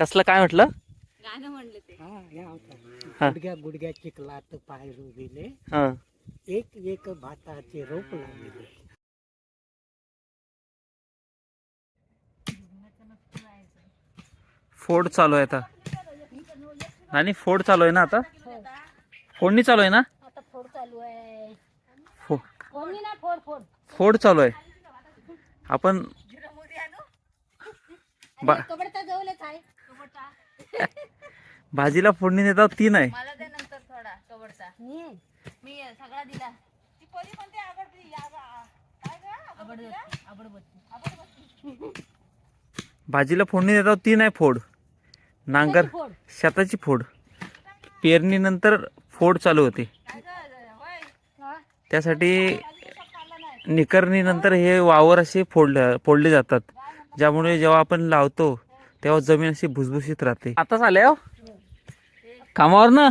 कसलं काय म्हटलं? गाणं म्हणलं ते. हा या होता. गुडघ्या गुडघ्या चिखलात पाय रुबिले हा. एक एक भाताचे रोप लावले फोड चालू आहे आता. आणि फोड चालू आहे ना आता? फोडणी चालू आहे ना? आता फोड चालू आहे. फो फोडणी ना फोड फोड. फोड चालू आहे. आपण बा कबडता जवळच आहे. कबडता भाजीला फोडणी देतात तीन आहे मला दे नंतर थोडा कबडता मी सगळा दिला. ती परी म्हणते आगडती आगडबत्ती. भाजीला फोडणी देतात तीन आहे फोड. नांगर शेताची फोड. पेरणीनंतर फोड चालू होते. त्यासाठी निकरणीनंतर हे वावर असे फोडले फोडले जातात. ज्यामुळे जेव्हा आपण लावतो तेव्हा जमीन अशी भुसभुशीत राहते. आताच आले हो. कामावर ना?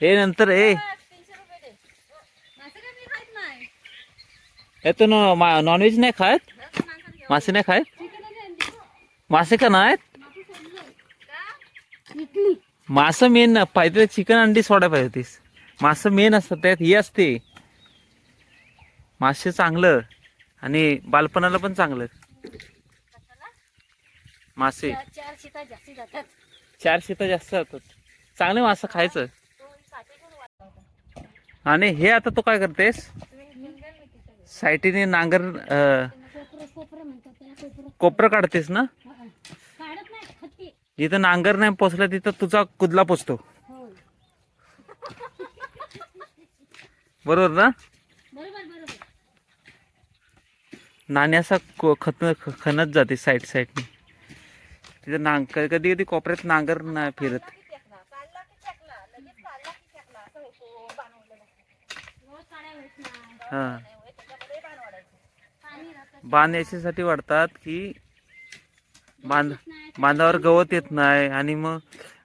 हे नंतर हे येतो ना नॉनव्हेज नाही खात? मासे नाही खात? मासे का नाहीत? मासं मेन पाहिजे चिकन अंडी सोडा पाहिजे होतीस. मासं मेन असतं त्यात हे असते. मासे चांगलं आणि बालपणाला पण चांगलं. मासे. चार शिता जास्ती जातात. चांगले मासं खायचं. आणि हे आता तो काय करतेस? सायटीने नांगर कोपरं काढतेस ना हा, हा. काढत नाही खत्ती जिथं नांगर नाही पोचला तिथं तुझा कुदला पोचतो. बरोबर ना? नाण्याचा खत ख- खणत जाते साईड साईडने तिथं नांग कधी कधी कोपऱ्यात नांगर नाही फिरत. हां. हा बांध याच्यासाठी वाढतात की बांध बांधावर गवत येत नाही आणि मग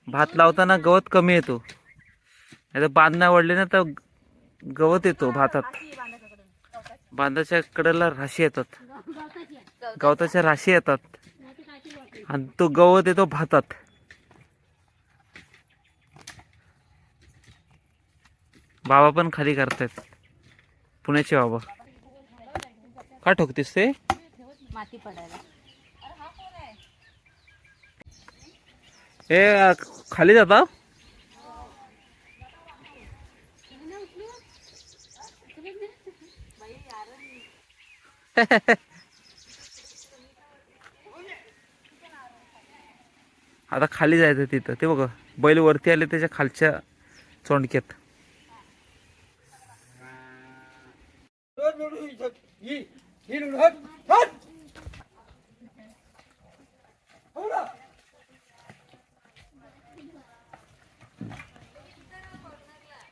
भात लावताना गवत कमी येतो. नाही तर बांध नाही ना तर गवत येतो भातात. बांधाच्या कडेला राशी येतात. गवताच्या राशी येतात. आणि तो गवत येतो भातात. बाबा पण खाली करतायत. पुण्याचे बाबा. का ठोकतेस ते? माती पडायला. हे खाली जाता? आता खाली जायचं तिथं. ते बघ बैल वरती आले त्याच्या खालच्या चोंडक्यात.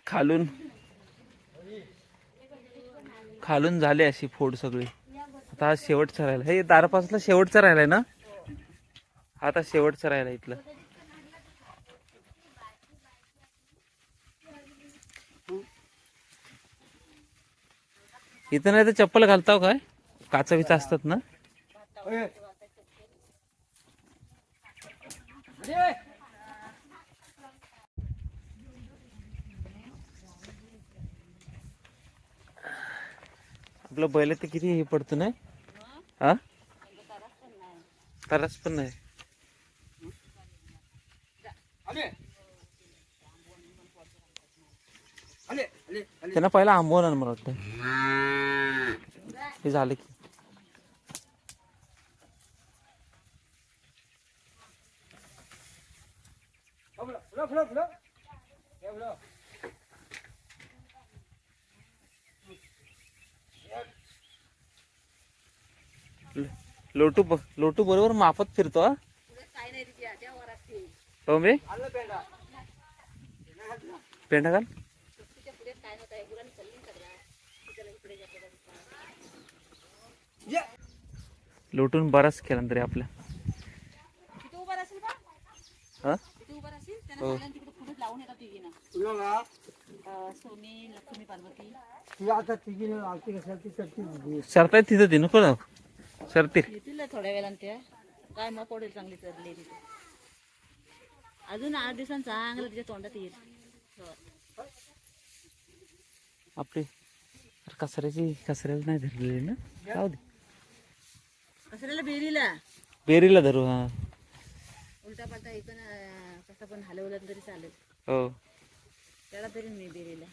खालून. खालून झाले अशी फोड सगळी. आता हा शेवटचा राहिला. हे दारापासला शेवटचा राहिलाय ना? हा आता शेवटचा राहिला इथलं. इथं नाही तर चप्पल घालताव काय? काचा विचा असतात ना? आपलं बैल तर किती हे पडतो नाही? हा? तरच पण नाही. त्यांना पहिला आंबवणार मला वाटतं. हे झालं की. ल- लोटू ब- लोटू बरोबर माफत फिरतो हा? बे पेंडा घाल. लोटून बराच केला तरी आपल्या हा? हो. सरताय तिथं ते नको जाऊ सरते येतील थोड्या वेळानं त्या. काय मग पडेल चांगली चरली तिथे. अजून आठ दिवसांनी चांगलं तिच्या तोंडात येईल. आपली कचऱ्याची कचऱ्याला नाही धरलेली ना? जाऊ दे. कचऱ्याला बेरीला. बेरीला धरू हा. उलटा पालटा पण अं, कसं पण हलवलं तरी चालेल. हो. त्याला तरी मी बेरीला.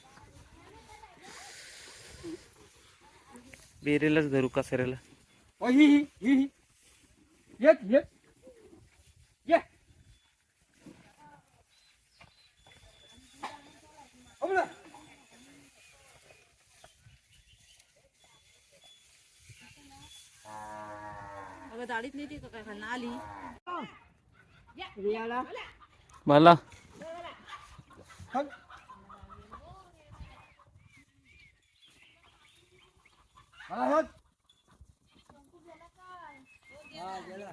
बेरीलाच धरू कचऱ्याला. ही ही ही ही. येत येत ये अबला. अगं दाढीत नाही ती का काय आली रियाला मला हल. मला.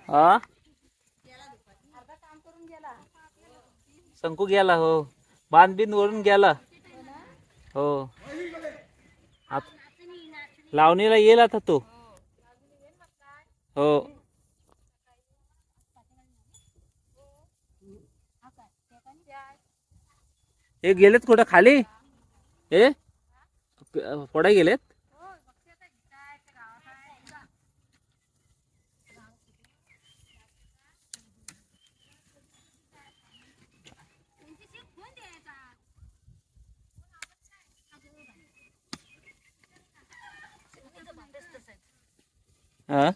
हा? शंकू गेला हो. बांध बिंद वरून गेला. हो. लावणीला येईल आता तो. हो. हे गेलेत कुठं? खाली? हे? पुढे गेलेत? हा?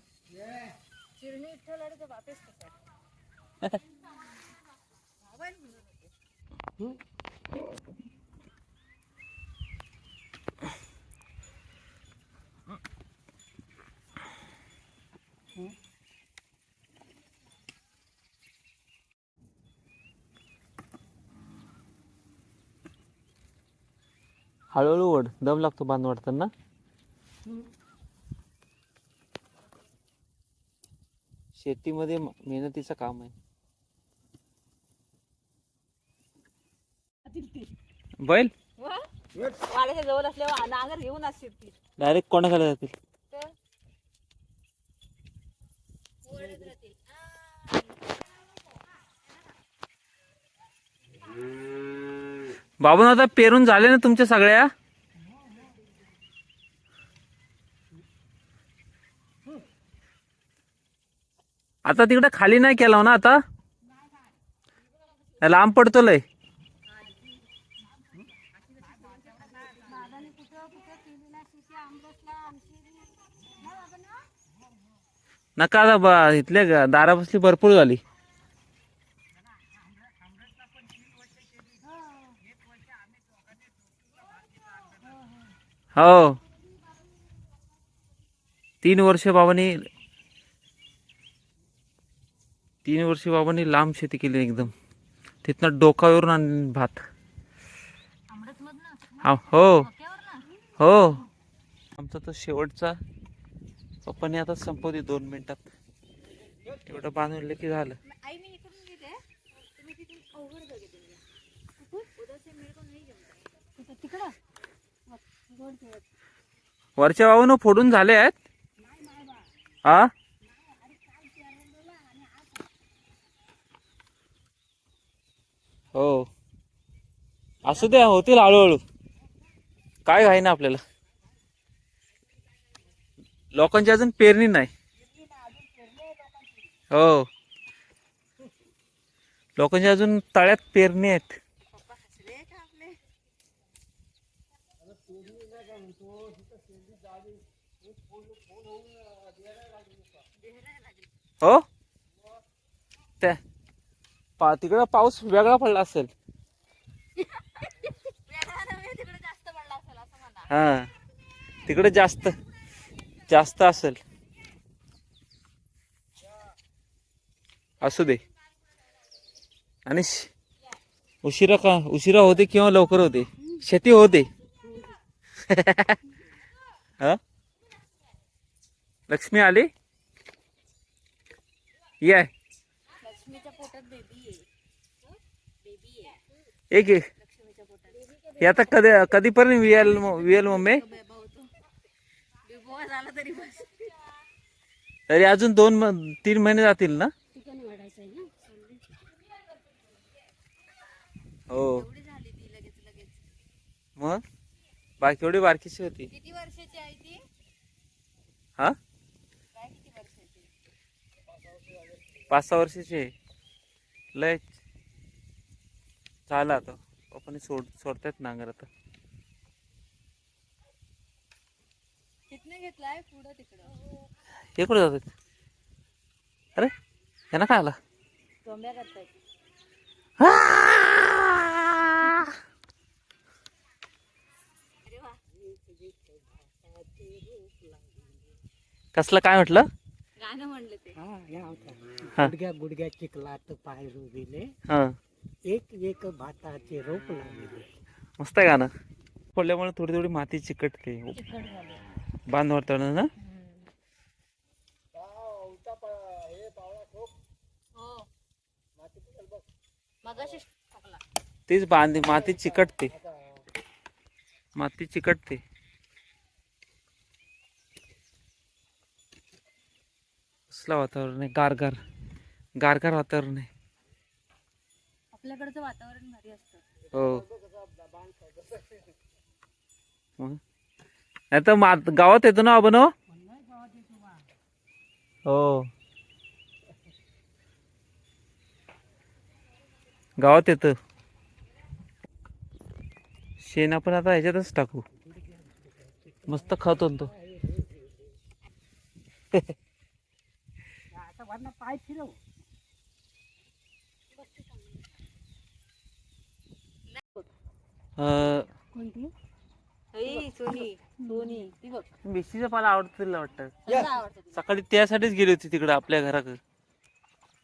हळूहळू ओढ. दम लागतो बांध वाढताना शेतीमध्ये मेहनतीचं काम आहे. बैल? वाड्याच्या जवळ असल्यावर नांगर घेऊन ती डायरेक्ट कोणाकडे जातील. बाबून आता पेरून झाले ना तुमच्या सगळ्या? आता तिकडे खाली नाही केला हो ना आता? लांब पडतो लय. नका आता बा इथले ग- दारा बसली भरपूर झाली. हो. तीन वर्ष बाबांनी तीन वर्ष बाबांनी लांब शेती केली एकदम. तिथनं डोकावरून आणली भात. हा. हो हो. आमचा तो शेवटचा. पप्पाने आता संपवते दोन मिनिटात. एवढं बांधून की झालं. वरच्या बाबून फोडून झाले आहेत. हा हो. असू द्या होतील हळूहळू. काय घाई ना आपल्याला. लोकांची अजून पेरणी नाही. हो. लोकांची अजून तळ्यात पेरणी आहेत. हो? त्या पा तिकडं पाऊस वेगळा पडला असेल. जास्त हा तिकडे जास्त जास्त असेल. असू दे. आणि उशिरा का उशिरा होते किंवा लवकर होते? शेती होते. हा? लक्ष्मी आली? ये लक्ष्मीच्या पोटात बेबी आहे बेबी आहे एक एक. हे आता कधी कधीपर्यंत वियल वियल मम्मी? तरी अजून दोन तीन महिने जातील ना? हो. मग? बाकी एवढी बारकीशी होती. हा? पाच सहा वर्षाची आहे. लय. झालं आता. आपण सोड सोडतायत नांगर आता. कितने घेतलाय? पुढं तिकडं. हे कुठे जातात? अरे यांना काय आला? कोंब्या कसलं काय म्हटलं? गाणं म्हणलं ते. हा या होता हा. गुडघ्या गुडघ्या चिखलात पाय रुबिले हा. एक एक भाताचे रोप लावले मस्त आहे गाणं. पडल्यामुळे थोडी थोडी माती चिकटते. चिकट झालं बांध वरतवणं ना हो तीच बांध माती चिकटते. माती चिकटते. कसलं वातावरण आहे? गारगार. गारगार वातावरण आहे. आपल्याकडचं वातावरण भारी असतं. हो. नाही तर मा गावात येतो ना आपण हो? हो. गावात येतं. शेण आपण आता ह्याच्यातच टाकू. मस्त खत होतो पाय फिरव. कोणती? सोनी. सोनी ती बघ. मिशीचं मला आवडतं तिला वाटतं. सकाळी त्यासाठीच गेली होती तिकडे आपल्या घराकडे.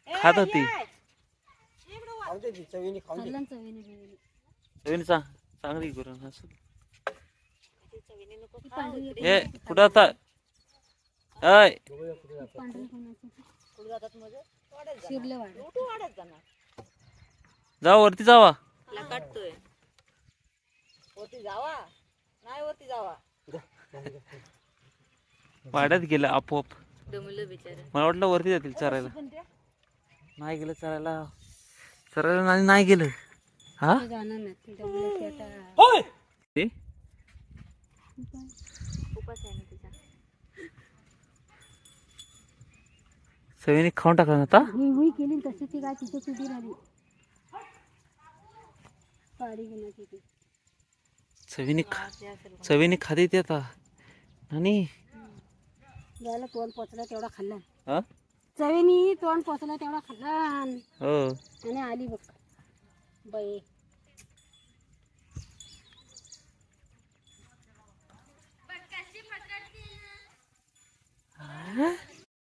खात होती. चवीने खाऊ दे. खाल्लं ना चवीने बिवीने. नवीन चा चांगली करून असं. ए कुठं आता? अय पांढरी कोणाची? शिरले वाढ जा वरती जावा. काटतोय. वरती जावा. नाही वरती जावा. वाड्यात गेलं आपोआप. दमलं बिचार. मला वाटलं वरती जातील चरायला. नाही गेलं चरायला. चरायला नाही नाही गेलं. हा? जाणार नाही. ते दमलं की आता ते? उपास आहे ना तिचा. सविनी खाऊन टाकला ना आता? हुई हुई केली तशी ती काय तिथे तुझी राहिली. पाडी घेण्याची ती. चवीने खा चवीने खाते ते आता. आणि यायला तोंड पोचला तेवढा खाल्ला. चवीनी तोंड तेवढा खाल्ला. हो. आणि आली बघ. बाई.